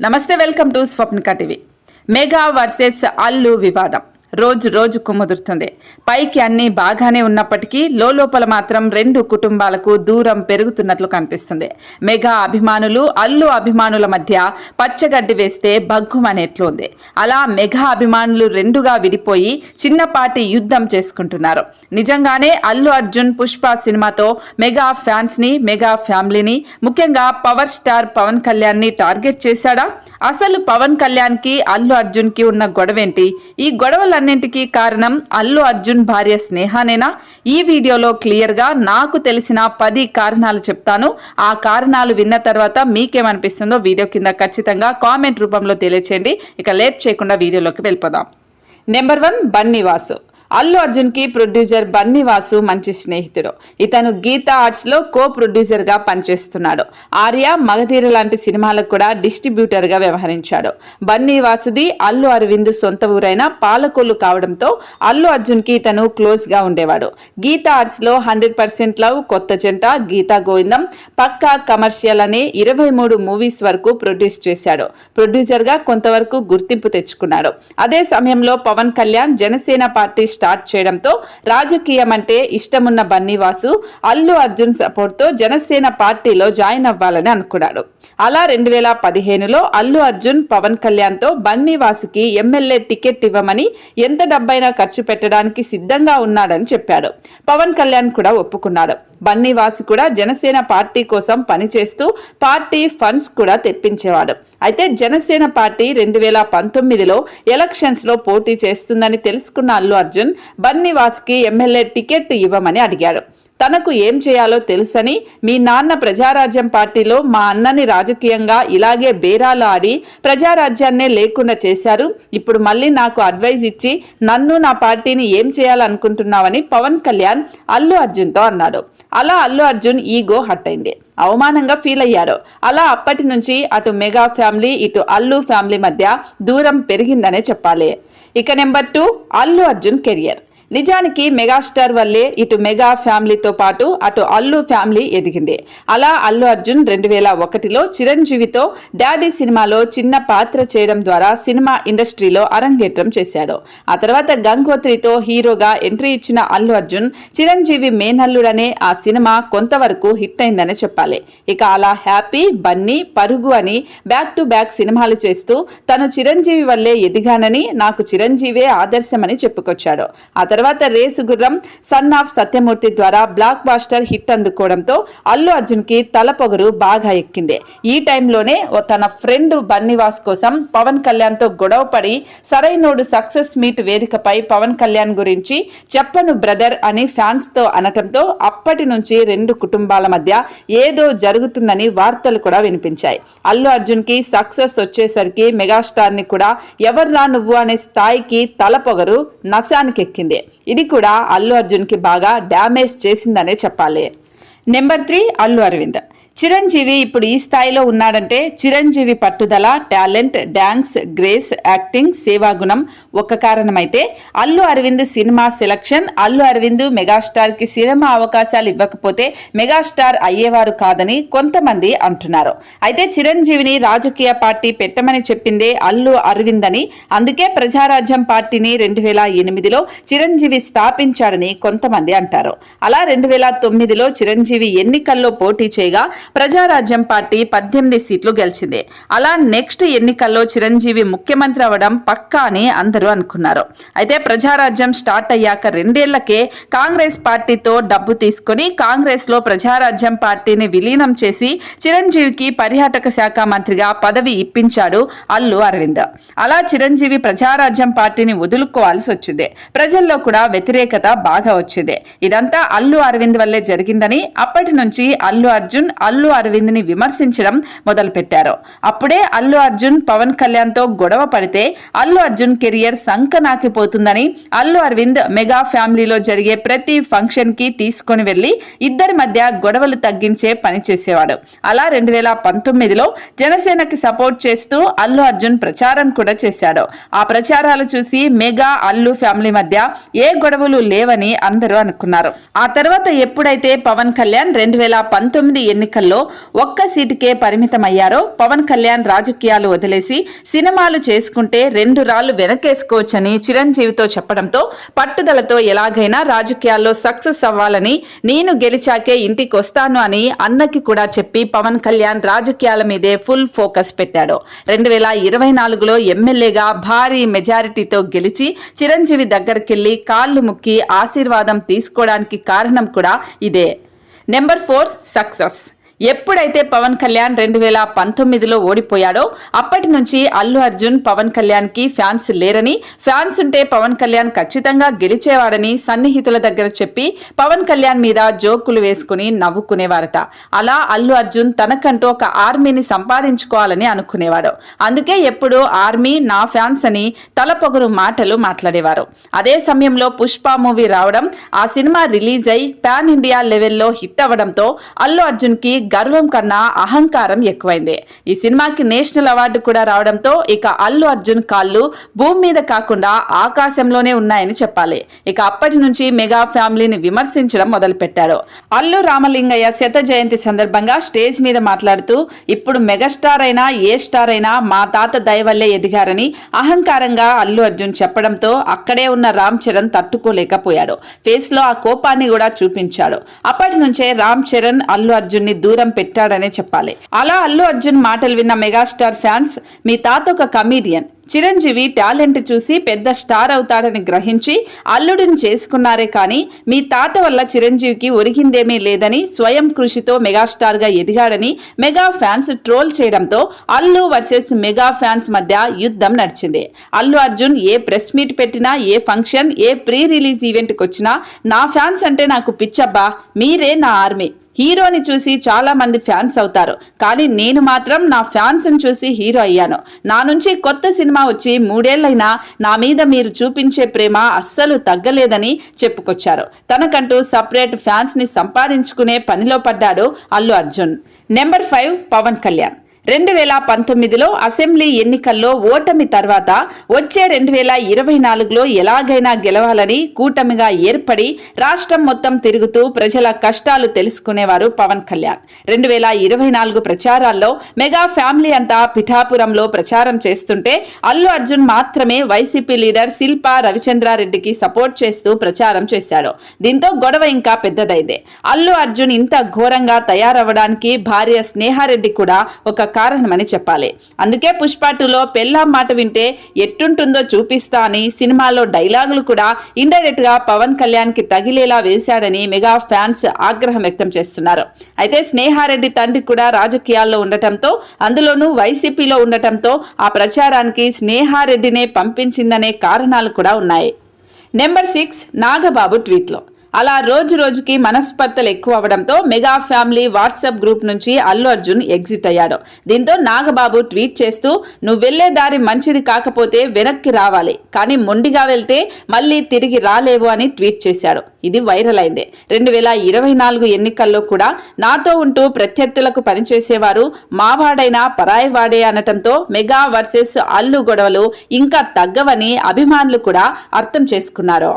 నమస్తే welcome to Swapnika TV. Mega versus Allu వివాదం. రోజు రోజుకు ముదురుతుంది పైకి అన్ని బాగానే ఉన్నప్పటికీ లోపల మాత్రం రెండు కుటుంబాలకు దూరం పెరుగుతున్నట్లు కనిపిస్తుంది. మెగా అభిమానులు అల్లు అభిమానుల మధ్య పచ్చగడ్డి వేస్తే భగ్గుమనేట్లు ఉంది అలా మెగా అభిమానులు రెండుగా విడిపోయి చిన్నపాటి యుద్ధం చేసుకుంటున్నారు. నిజంగానే అల్లు అర్జున్ పుష్ప సినిమాతో మెగా ఫ్యాన్స్ని మెగా ఫ్యామిలీని ముఖ్యంగా పవర్ స్టార్ పవన్ కళ్యాణ్ని టార్గెట్ చేశాడా? అసలు పవన్ కళ్యాణ్కి అల్లు అర్జున్కి ఉన్న గొడవేంటి? ఈ వీటన్నింటికీ కారణం అల్లు అర్జున్ భార్య స్నేహానేనా? ఈ వీడియోలో క్లియర్గా నాకు తెలిసిన పది కారణాలు చెప్తాను. ఆ కారణాలు విన్న తర్వాత మీకేమనిపిస్తుందో వీడియో కింద ఖచ్చితంగా కామెంట్ రూపంలో తెలియచేయండి. ఇక లేట్ చేయకుండా వీడియోలోకి వెళ్ళిపోదాం. Number one Bunny Vasu. అల్లు అర్జున్కి ప్రొడ్యూసర్ బన్నీవాసు మంచి స్నేహితుడు. ఇతను గీతా ఆర్ట్స్లో కో ప్రొడ్యూసర్గా పనిచేస్తున్నాడు. ఆర్య మగధీర లాంటి సినిమాలకు కూడా డిస్ట్రిబ్యూటర్గా వ్యవహరించాడు. బన్నీవాసుది అల్లు అరవింద్ సొంత ఊరైన పాలకొల్లు కావడంతో అల్లు అర్జున్కి ఇతను క్లోజ్గా ఉండేవాడు. గీతా ఆర్ట్స్లో హండ్రెడ్ పర్సెంట్ లవ్ కొత్త జంట గీతా గోవిందం పక్కా కమర్షియల్ అనే ఇరవై మూడు మూవీస్ వరకు ప్రొడ్యూస్ చేశాడు. ప్రొడ్యూసర్గా కొంతవరకు గుర్తింపు తెచ్చుకున్నాడు. అదే సమయంలో పవన్ కళ్యాణ్ జనసేన పార్టీ స్టార్ట్ చేయడంతో రాజకీయం అంటే ఇష్టమున్న బన్నీవాసు అల్లు అర్జున్ సపోర్ట్తో జనసేన పార్టీలో జాయిన్ అవ్వాలని అనుకున్నాడు. అలా రెండు వేల పదిహేనులో అల్లు అర్జున్ పవన్ కళ్యాణ్తో బన్నీవాసుకి ఎమ్మెల్యే టికెట్ ఇవ్వమని ఎంత డబ్బైనా ఖర్చు పెట్టడానికి సిద్ధంగా ఉన్నాడని చెప్పాడు. పవన్ కళ్యాణ్ కూడా ఒప్పుకున్నాడు. బన్నీవాసి కూడా జనసేన పార్టీ కోసం పనిచేస్తూ పార్టీ ఫండ్స్ కూడా తెప్పించేవాడు. అయితే జనసేన పార్టీ రెండు వేల పంతొమ్మిదిలో ఎలక్షన్స్లో పోటీ చేస్తుందని తెలుసుకున్న అల్లు అర్జున్ బన్నీవాస్కి ఎమ్మెల్యే టికెట్ ఇవ్వమని అడిగాడు. తనకు ఏం చేయాలో తెలుసని మీ నాన్న ప్రజారాజ్యం పార్టీలో మా అన్నని రాజకీయంగా ఇలాగే బేరాలు ఆడి ప్రజారాజ్యాన్నే లేకుండా చేశారు. ఇప్పుడు మళ్ళీ నాకు అడ్వైజ్ ఇచ్చి నన్ను నా పార్టీని ఏం చేయాలనుకుంటున్నావని పవన్ కళ్యాణ్ అల్లు అర్జున్తో అన్నాడు. అలా అల్లు అర్జున్ ఈగో హట్ అయింది. అవమానంగా ఫీల్ అయ్యాడు అలా అప్పటి నుంచి అటు మెగా ఫ్యామిలీ ఇటు అల్లు ఫ్యామిలీ మధ్య దూరం పెరిగిందనే చెప్పాలి. ఇక number two Allu Arjun career. నిజానికి మెగాస్టార్ వల్లే ఇటు మెగా ఫ్యామిలీతో పాటు అటు అల్లు ఫ్యామిలీ ఎదిగింది. అలా అల్లు అర్జున్ రెండు వేల ఒకటిలో చిరంజీవితో డాడీ సినిమాలో చిన్న పాత్ర చేయడం ద్వారా సినిమా ఇండస్ట్రీలో అరంగేట్రం చేశాడు. ఆ తర్వాత గంగోత్రితో హీరోగా ఎంట్రీ ఇచ్చిన అల్లు అర్జున్ చిరంజీవి మేనల్లుడనే ఆ సినిమా కొంతవరకు హిట్ అయిందని చెప్పాలి. ఇక అలా హ్యాపీ బన్నీ పరుగు అని బ్యాక్ టు బ్యాక్ సినిమాలు చేస్తూ తను చిరంజీవి వల్లే ఎదిగానని నాకు చిరంజీవే ఆదర్శమని చెప్పుకొచ్చాడు. ఆ తర్వాత తర్వాత రేసు గుర్రం సన్ ఆఫ్ సత్యమూర్తి ద్వారా బ్లాక్ బాస్టర్ హిట్ అందుకోవడంతో అల్లు అర్జున్కి తల పొగరు బాగా ఎక్కింది. ఈ టైంలోనే ఓ తన ఫ్రెండ్ బన్నివాస్ కోసం పవన్ కళ్యాణ్తో గొడవ పడి సరైనోడు సక్సెస్ మీట్ వేదికపై పవన్ కళ్యాణ్ గురించి చెప్పను బ్రదర్ అని ఫ్యాన్స్తో అనటంతో అప్పటి నుంచి రెండు కుటుంబాల మధ్య ఏదో జరుగుతుందని వార్తలు కూడా వినిపించాయి. అల్లు అర్జున్కి సక్సెస్ వచ్చేసరికి మెగాస్టార్ని కూడా ఎవర్రా నువ్వు అనే స్థాయికి తల పొగరు నశానికి ఎక్కింది ఇది కూడా అల్లు అర్జున్కి బాగా డ్యామేజ్ చేసిందనే చెప్పాలి. Number three Allu Aravind. Chiranjeevi ఇప్పుడు ఈ స్థాయిలో ఉన్నాడంటే చిరంజీవి పట్టుదల టాలెంట్ డాన్స్ గ్రేస్ యాక్టింగ్ సేవాగుణం ఒక కారణమైతే అల్లు అరవింద్ సినిమా సెలక్షన్. అల్లు అరవింద్ మెగాస్టార్కి సినిమా అవకాశాలు ఇవ్వకపోతే మెగాస్టార్ అయ్యేవారు కాదని కొంతమంది అంటున్నారు. అయితే చిరంజీవిని రాజకీయ పార్టీ పెట్టమని చెప్పిందే అల్లు అరవింద్ అని అందుకే ప్రజారాజ్యం పార్టీని రెండు వేల ఎనిమిదిలో చిరంజీవి స్థాపించాడని కొంతమంది అంటారు. అలా రెండు వేల తొమ్మిదిలో చిరంజీవి ఎన్నికల్లో పోటీ చేయగా ప్రజారాజ్యం పార్టీ పద్దెనిమిది సీట్లు గెలిచింది. అలా నెక్స్ట్ ఎన్నికల్లో చిరంజీవి ముఖ్యమంత్రి అవ్వడం పక్కా అని అందరూ అనుకున్నారు. అయితే ప్రజారాజ్యం స్టార్ట్ అయ్యాక రెండేళ్ళకే కాంగ్రెస్ పార్టీతో డబ్బు తీసుకుని కాంగ్రెస్లో ప్రజారాజ్యం పార్టీని విలీనం చేసి చిరంజీవికి పర్యాటక శాఖ మంత్రిగా పదవి ఇప్పించాడు అల్లు అరవింద్. అలా చిరంజీవి ప్రజారాజ్యం పార్టీని వదులుకోవాల్సి వచ్చింది. ప్రజల్లో కూడా వ్యతిరేకత బాగా వచ్చింది. ఇదంతా అల్లు అరవింద్ వల్లే జరిగిందని అప్పటి నుంచి అల్లు అర్జున్ అల్లు అరవింద్ని విమర్శించడం మొదలుపెట్టారు. అప్పుడే అల్లు అర్జున్ పవన్ కళ్యాణ్తో గొడవ పడితే అల్లు అర్జున్ కెరియర్ సంకనాకిపోతుందని అల్లు అరవింద్ మెగా ఫ్యామిలీలో జరిగే ప్రతి ఫంక్షన్కి తీసుకొని వెళ్ళి ఇద్దరి మధ్య గొడవలు తగ్గించే పని చేసేవాడు. అలా రెండు వేల పంతొమ్మిదిలో జనసేనకి సపోర్ట్ చేస్తూ అల్లు అర్జున్ ప్రచారం కూడా చేశాడు. ఆ ప్రచారాలు చూసి మెగా అల్లు ఫ్యామిలీ మధ్య ఏ గొడవలు లేవని అందరూ అనుకున్నారు. ఆ తర్వాత ఎప్పుడైతే పవన్ కళ్యాణ్ రెండు వేల పంతొమ్మిది ఎన్నికల్లో ఎన్నికల్లో ఒక్క సీటుకే పరిమితమయ్యారో పవన్ కళ్యాణ్ రాజకీయాలు వదిలేసి సినిమాలు చేసుకుంటే రెండు రాళ్ళు వెనకేసుకోవచ్చని చిరంజీవితో చెప్పడంతో పట్టుదలతో ఎలాగైనా రాజకీయాల్లో సక్సెస్ అవ్వాలని నేను గెలిచాకే ఇంటికి వస్తాను అని అన్నకి కూడా చెప్పి పవన్ కళ్యాణ్ రాజకీయాల మీదే ఫుల్ ఫోకస్ పెట్టాడు. రెండు వేల ఇరవై నాలుగులో ఎమ్మెల్యేగా భారీ మెజారిటీతో గెలిచి చిరంజీవి దగ్గరికెళ్ళి కాళ్ళు ముక్కి ఆశీర్వాదం తీసుకోవడానికి కారణం కూడా ఇదే. Number four success. ఎప్పుడైతే పవన్ కళ్యాణ్ రెండు వేల పంతొమ్మిదిలో ఓడిపోయాడో అప్పటి నుంచి అల్లు అర్జున్ పవన్ కళ్యాణ్కి ఫ్యాన్స్ లేరని ఫ్యాన్స్ ఉంటే పవన్ కళ్యాణ్ ఖచ్చితంగా గెలిచేవాడని సన్నిహితుల దగ్గర చెప్పి పవన్ కళ్యాణ్ మీద జోకులు వేసుకుని నవ్వుకునేవారట. అలా అల్లు అర్జున్ తనకంటూ ఒక ఆర్మీని సంపాదించుకోవాలని అనుకునేవాడు. అందుకే ఎప్పుడు ఆర్మీ నా ఫ్యాన్స్ అని తలపొగరు మాటలు మాట్లాడేవారు. అదే సమయంలో పుష్ప మూవీ రావడం ఆ సినిమా రిలీజ్ అయి పాన్ ఇండియా లెవెల్లో హిట్ అవ్వడంతో అల్లు అర్జున్కి గర్వం కన్నా అహంకారం ఎక్కువైంది. ఈ సినిమాకి నేషనల్ అవార్డు కూడా రావడంతో ఇక అల్లు అర్జున్ కాళ్ళు భూమి మీద కాకుండా ఆకాశంలోనే ఉన్నాయని చెప్పాలి. ఇక అప్పటి నుంచి మెగా ఫ్యామిలీని విమర్శించడం మొదలుపెట్టారు. అల్లు రామలింగయ్య శత జయంతి సందర్భంగా స్టేజ్ మీద మాట్లాడుతూ ఇప్పుడు మెగాస్టార్ అయినా ఏ స్టార్ అయినా మా తాత దయవల్లే ఎదిగారని అహంకారంగా అల్లు అర్జున్ చెప్పడంతో అక్కడే ఉన్న రామ్ చరణ్ తట్టుకోలేకపోయాడు. ఫేస్లో ఆ కోపాన్ని కూడా చూపించాడు. అప్పటి నుంచే రామ్ చరణ్ అల్లు అర్జున్ని దూరం పెట్టాడనే చెప్పాలి. అలా అల్లు అర్జున్ మాటలు విన్న మెగాస్టార్ ఫ్యాన్స్ మీ తాత ఒక కమీడియన్. చిరంజీవి టాలెంట్ చూసి పెద్ద స్టార్ అవుతాడని గ్రహించి అల్లుడిని చేసుకున్నారే కానీ మీ తాత వల్ల చిరంజీవికి ఒరిగిందేమీ లేదని స్వయం కృషితో మెగాస్టార్గా ఎదిగాడని మెగా ఫ్యాన్స్ ట్రోల్ చేయడంతో అల్లు వర్సెస్ మెగా ఫ్యాన్స్ మధ్య యుద్ధం నడిచింది. అల్లు అర్జున్ ఏ ప్రెస్ మీట్ పెట్టినా ఏ ఫంక్షన్ ఏ ప్రీ రిలీజ్ ఈవెంట్కి వచ్చినా నా ఫ్యాన్స్ అంటే నాకు పిచ్చబ్బా మీరే నా ఆర్మీ. హీరోని చూసి చాలా మంది ఫ్యాన్స్ అవుతారు. కానీ నేను మాత్రం నా ఫ్యాన్స్ చూసి హీరో అయ్యాను. నా నుంచి కొత్త సినిమా వచ్చి మూడేళ్ళైనా నా మీద మీరు చూపించే ప్రేమ అస్సలు తగ్గలేదని చెప్పుకొచ్చారు. తనకంటూ సపరేట్ ఫ్యాన్స్ని సంపాదించుకునే పనిలో పడ్డాడు Allu Arjun. Number five Pawan Kalyan. రెండు వేల పంతొమ్మిదిలో అసెంబ్లీ ఎన్నికల్లో ఓటమి తర్వాత వచ్చే రెండు వేల ఇరవై నాలుగులో ఎలాగైనా గెలవాలని కూటమిగా ఏర్పడి రాష్ట్రం మొత్తం తిరుగుతూ ప్రజల కష్టాలు తెలుసుకునేవారు పవన్ కళ్యాణ్. రెండు వేల ఇరవై నాలుగు ప్రచారాల్లో మెగా ఫ్యామిలీ అంతా పిఠాపురంలో ప్రచారం చేస్తుంటే అల్లు అర్జున్ మాత్రమే వైసీపీ లీడర్ శిల్పా రవిచంద్రారెడ్డికి సపోర్ట్ చేస్తూ ప్రచారం చేశాడు. దీంతో గొడవ ఇంకా పెద్దదైంది. అల్లు అర్జున్ ఇంత ఘోరంగా తయారవ్వడానికి భార్య స్నేహారెడ్డి కూడా ఒక కారణమని చెప్పాలి. అందుకే పుష్ప టూలో పెళ్ళాం మాట వింటే ఎట్టుంటుందో చూపిస్తా అని సినిమాలో డైలాగులు కూడా ఇండైరెక్ట్గా పవన్ కళ్యాణ్కి తగిలేలా వేశాడని మెగా ఫ్యాన్స్ ఆగ్రహం వ్యక్తం చేస్తున్నారు. అయితే స్నేహారెడ్డి తండ్రి కూడా రాజకీయాల్లో ఉండటంతో అందులోనూ వైసీపీలో ఉండటంతో ఆ ప్రచారానికి స్నేహారెడ్డినే పంపించిందనే కారణాలు కూడా ఉన్నాయి. నెంబర్ సిక్స్ నాగబాబు ట్వీట్లో. అలా రోజు రోజుకి మనస్పర్ధలు ఎక్కువ అవడంతో మెగా ఫ్యామిలీ వాట్సాప్ గ్రూప్ నుంచి అల్లు అర్జున్ ఎగ్జిట్ అయ్యాడు. దీంతో నాగబాబు ట్వీట్ చేస్తూ నువ్వు వెళ్ళే దారి మంచిది కాకపోతే వెనక్కి రావాలి కానీ మొండిగా వెళ్తే మళ్ళీ తిరిగి రాలేవు అని ట్వీట్ చేశాడు. ఇది వైరల్ అయింది. రెండు వేల ఇరవై నాలుగు ఎన్నికల్లో కూడా నాతో ఉంటూ ప్రత్యర్థులకు పనిచేసేవారు మావాడైనా పరాయివాడే అనటంతో మెగా వర్సెస్ అల్లు గొడవలు ఇంకా తగ్గవని అభిమానులు కూడా అర్థం చేసుకున్నారు.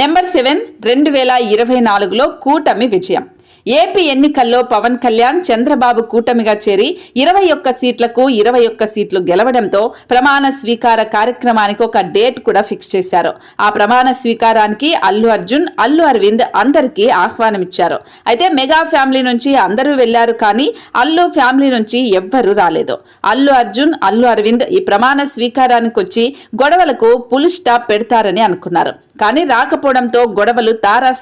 నెంబర్ సెవెన్ రెండు వేల ఇరవై నాలుగులో కూటమి విజయం. ఏపీ ఎన్నికల్లో పవన్ కళ్యాణ్ చంద్రబాబు కూటమిగా చేరి ఇరవై ఒక్క సీట్లకు ఇరవై ఒక్క సీట్లు గెలవడంతో ప్రమాణ స్వీకార కార్యక్రమానికి ఒక డేట్ కూడా ఫిక్స్ చేశారు. ఆ ప్రమాణ స్వీకారానికి అల్లు అర్జున్ అల్లు అరవింద్ అందరికీ ఆహ్వానం ఇచ్చారు అయితే మెగా ఫ్యామిలీ నుంచి అందరూ వెళ్ళారు కానీ అల్లు ఫ్యామిలీ నుంచి ఎవ్వరూ రాలేదు. అల్లు అర్జున్ అల్లు అరవింద్ ఈ ప్రమాణ స్వీకారానికి వచ్చి గొడవలకు పులి స్టాప్ పెడతారని అనుకున్నారు. కానీ రాకపోవడంతో గొడవలు తారా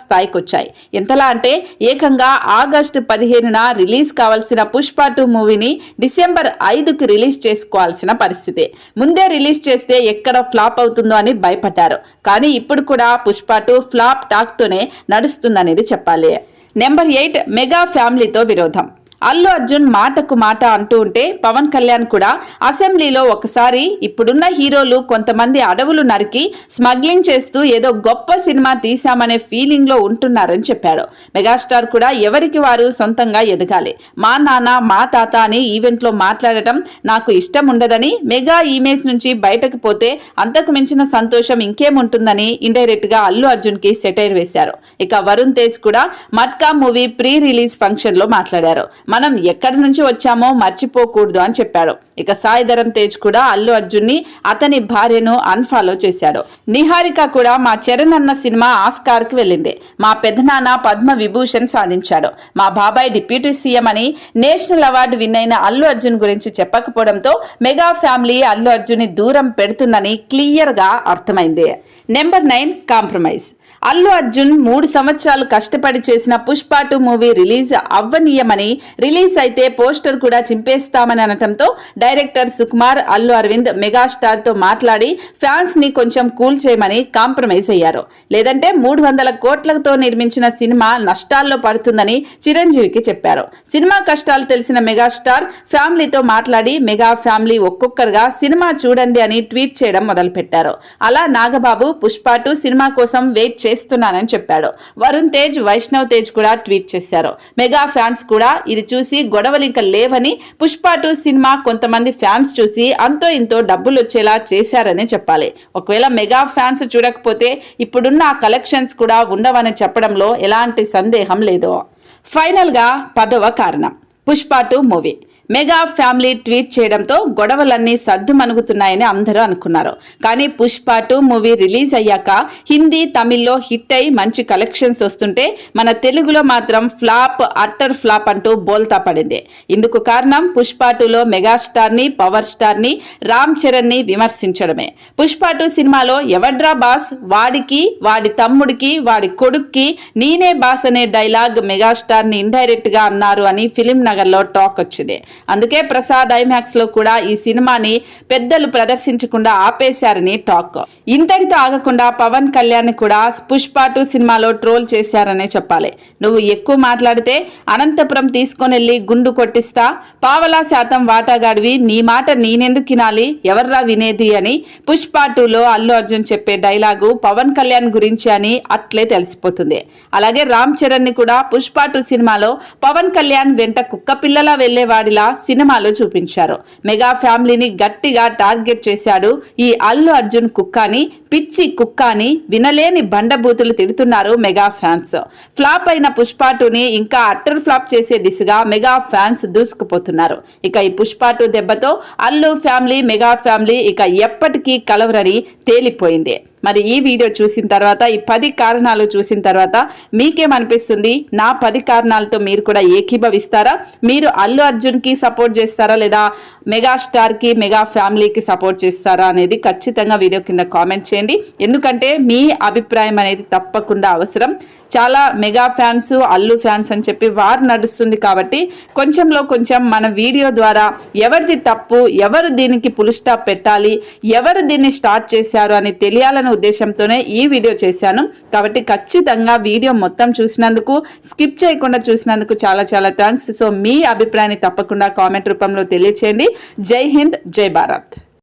ఎంతలా అంటే ఏకంగా ఆగస్టు పదిహేనున రిలీజ్ కావాల్సిన పుష్ప టూ మూవీని డిసెంబర్ ఐదుకి రిలీజ్ చేసుకోవాల్సిన పరిస్థితి. ముందే రిలీజ్ చేస్తే ఎక్కడ ఫ్లాప్ అవుతుందో అని భయపడ్డారు. కానీ ఇప్పుడు కూడా పుష్ప టూ ఫ్లాప్ టాక్తోనే నడుస్తుందనేది చెప్పాలి. నెంబర్ ఎయిట్ మెగా ఫ్యామిలీతో విరోధం. అల్లు అర్జున్ మాటకు మాట అంటూ ఉంటే పవన్ కళ్యాణ్ కూడా అసెంబ్లీలో ఒకసారి ఇప్పుడున్న హీరోలు కొంతమంది అడవులు నరికి స్మగ్లింగ్ చేస్తూ ఏదో గొప్ప సినిమా తీశామనే ఫీలింగ్లో ఉంటున్నారని చెప్పాడు. మెగాస్టార్ కూడా ఎవరికి వారు సొంతంగా ఎదగాలి. మా నాన్న మా తాత అని ఈవెంట్లో మాట్లాడటం నాకు ఇష్టం ఉండదని మెగా ఇమేజ్ నుంచి బయటకు పోతే అంతకు మించిన సంతోషం ఇంకేముంటుందని ఇండైరెక్ట్గా అల్లు అర్జున్కి సెటైర్ వేశారు. ఇక వరుణ్ తేజ్ కూడా మట్కా మూవీ ప్రీ రిలీజ్ ఫంక్షన్లో మాట్లాడారు. మనం ఎక్కడి నుంచి వచ్చామో మర్చిపోకూడదు అని చెప్పాడు. ఇక సాయిధరం తేజ్ కూడా అల్లు అర్జున్ని అతని భార్యను అన్ఫాలో చేశాడు. నిహారిక కూడా మా చరణ్ అన్న సినిమా ఆస్కార్కి వెళ్ళింది. మా పెదనాన్న పద్మ విభూషణ్ సాధించాడు. మా బాబాయ్ డిప్యూటీ సీఎం అని నేషనల్ అవార్డు విన్ అయిన అల్లు అర్జున్ గురించి చెప్పకపోవడంతో మెగా ఫ్యామిలీ అల్లు అర్జున్ని దూరం పెడుతుందని క్లియర్గా అర్థమైంది. Number nine compromise. Allu Arjun మూడు సంవత్సరాలు కష్టపడి చేసిన పుష్ప టూ మూవీ రిలీజ్ అవ్వనీయమని రిలీజ్ అయితే పోస్టర్ కూడా చింపేస్తామని అనటంతో డైరెక్టర్ సుకుమార్ అల్లు అరవింద్ మెగాస్టార్తో మాట్లాడి ఫ్యాన్స్ని కొంచెం కూల్ చేయమని కాంప్రమైజ్ అయ్యారు. లేదంటే మూడు వందల కోట్లతో నిర్మించిన సినిమా నష్టాల్లో పడుతుందని చిరంజీవికి చెప్పారు. సినిమా కష్టాలు తెలిసిన మెగాస్టార్ ఫ్యామిలీతో మాట్లాడి మెగా ఫ్యామిలీ ఒక్కొక్కరుగా సినిమా చూడండి అని ట్వీట్ చేయడం మొదలుపెట్టారు. అలా నాగబాబు పుష్ప టూ సినిమా కోసం వెయిట్ చేస్తున్నానని చెప్పాడు. వరుణ్ తేజ్ వైష్ణవ్ తేజ్ కూడా ట్వీట్ చేశారు. మెగా ఫ్యాన్స్ కూడా ఇది చూసి గొడవలు ఇంకా లేవని పుష్ప టూ సినిమా కొంతమంది ఫ్యాన్స్ చూసి అంతో ఇంతో డబ్బులు వచ్చేలా చేశారని చెప్పాలి. ఒకవేళ మెగా ఫ్యాన్స్ చూడకపోతే ఇప్పుడున్న ఆ కలెక్షన్స్ కూడా ఉండవని చెప్పడంలో ఎలాంటి సందేహం లేదు. ఫైనల్గా పదవ కారణం. Pushpa two movie. Mega family tweet చేయడంతో గొడవలన్నీ సర్దుమణుగుతున్నాయని అందరూ అనుకున్నారు. కానీ పుష్ప టూ మూవీ రిలీజ్ అయ్యాక హిందీ తమిళ్ళో హిట్ అయి మంచి కలెక్షన్స్ వస్తుంటే మన తెలుగులో మాత్రం ఫ్లాప్ అట్టర్ ఫ్లాప్ అంటూ బోల్తా పడింది. ఇందుకు కారణం పుష్ప టూలో మెగాస్టార్ని పవర్ స్టార్ని రామ్ చరణ్ని విమర్శించడమే. పుష్ప టూ సినిమాలో ఎవడ్రా బాస్? వాడికి వాడి తమ్ముడికి వాడి కొడుక్కి నేనే బాస్ అనే డైలాగ్ మెగాస్టార్ని ఇండైరెక్ట్గా అన్నారు అని ఫిలిం నగర్లో టాక్ వచ్చింది. అందుకే ప్రసాద్ ఐమాక్స్లో కూడా ఈ సినిమాని పెద్దలు ప్రదర్శించకుండా ఆపేశారని టాక్. ఇంతటితో ఆగకుండా పవన్ కళ్యాణ్ కూడా పుష్ప టూ సినిమాలో ట్రోల్ చేశారనే చెప్పాలి. నువ్వు ఎక్కువ మాట్లాడితే అనంతపురం తీసుకొని వెళ్ళి గుండు కొట్టిస్తా పావలా శాతం వాటాగాడివి నీ మాట నేనెందుకు తినాలి ఎవర్రా వినేది అని పుష్ప టూలో అల్లు అర్జున్ చెప్పే డైలాగు పవన్ కళ్యాణ్ గురించి అని అట్లే తెలిసిపోతుంది. అలాగే రామ్ చరణ్ని కూడా పుష్ప టూ సినిమాలో పవన్ కళ్యాణ్ వెంట కుక్క పిల్లలా వెళ్ళేవాడిలా సినిమాలో చూపించారు. మెగా ఫ్యామిలీని గట్టిగా టార్గెట్ చేశాడు ఈ అల్లు అర్జున్ కుక్కాని. పిచ్చి కుక్కాని వినలేని బండబూతులు తిడుతున్నారు మెగా ఫ్యాన్స్. ఫ్లాప్ అయిన పుష్ప టూని ఇంకా అట్టర్ ఫ్లాప్ చేసే దిశగా మెగా ఫ్యాన్స్ దూసుకుపోతున్నారు. ఇక ఈ పుష్ప టూ దెబ్బతో అల్లు ఫ్యామిలీ మెగా ఫ్యామిలీ ఇక ఎప్పటికీ కలవరని తేలిపోయింది. మరి ఈ వీడియో చూసిన తర్వాత ఈ పది కారణాలు చూసిన తర్వాత మీకేమనిపిస్తుంది? నా పది కారణాలతో మీరు కూడా ఏకీభవిస్తారా? మీరు అల్లు అర్జున్కి సపోర్ట్ చేస్తారా? లేదా మెగాస్టార్కి మెగా ఫ్యామిలీకి సపోర్ట్ చేస్తారా? అనేది ఖచ్చితంగా వీడియో కింద కామెంట్ చేయండి. ఎందుకంటే మీ అభిప్రాయం అనేది తప్పకుండా అవసరం. చాలా మెగా ఫ్యాన్స్ అల్లు ఫ్యాన్స్ అని చెప్పి వారు నడుస్తుంది కాబట్టి కొంచెంలో కొంచెం మన వీడియో ద్వారా ఎవరిది తప్పు ఎవరు దీనికి పులుస్టాప్ పెట్టాలి ఎవరు దీన్ని స్టార్ట్ చేశారు అని తెలియాలను ఉద్దేశంతోనే ఈ వీడియో చేశాను. కాబట్టి ఖచ్చితంగా వీడియో మొత్తం చూసినందుకు స్కిప్ చేయకుండా చూసినందుకు చాలా చాలా థ్యాంక్స్. సో మీ అభిప్రాయాన్ని తప్పకుండా కామెంట్ రూపంలో తెలియచేయండి. జై హింద్ జై భారత్.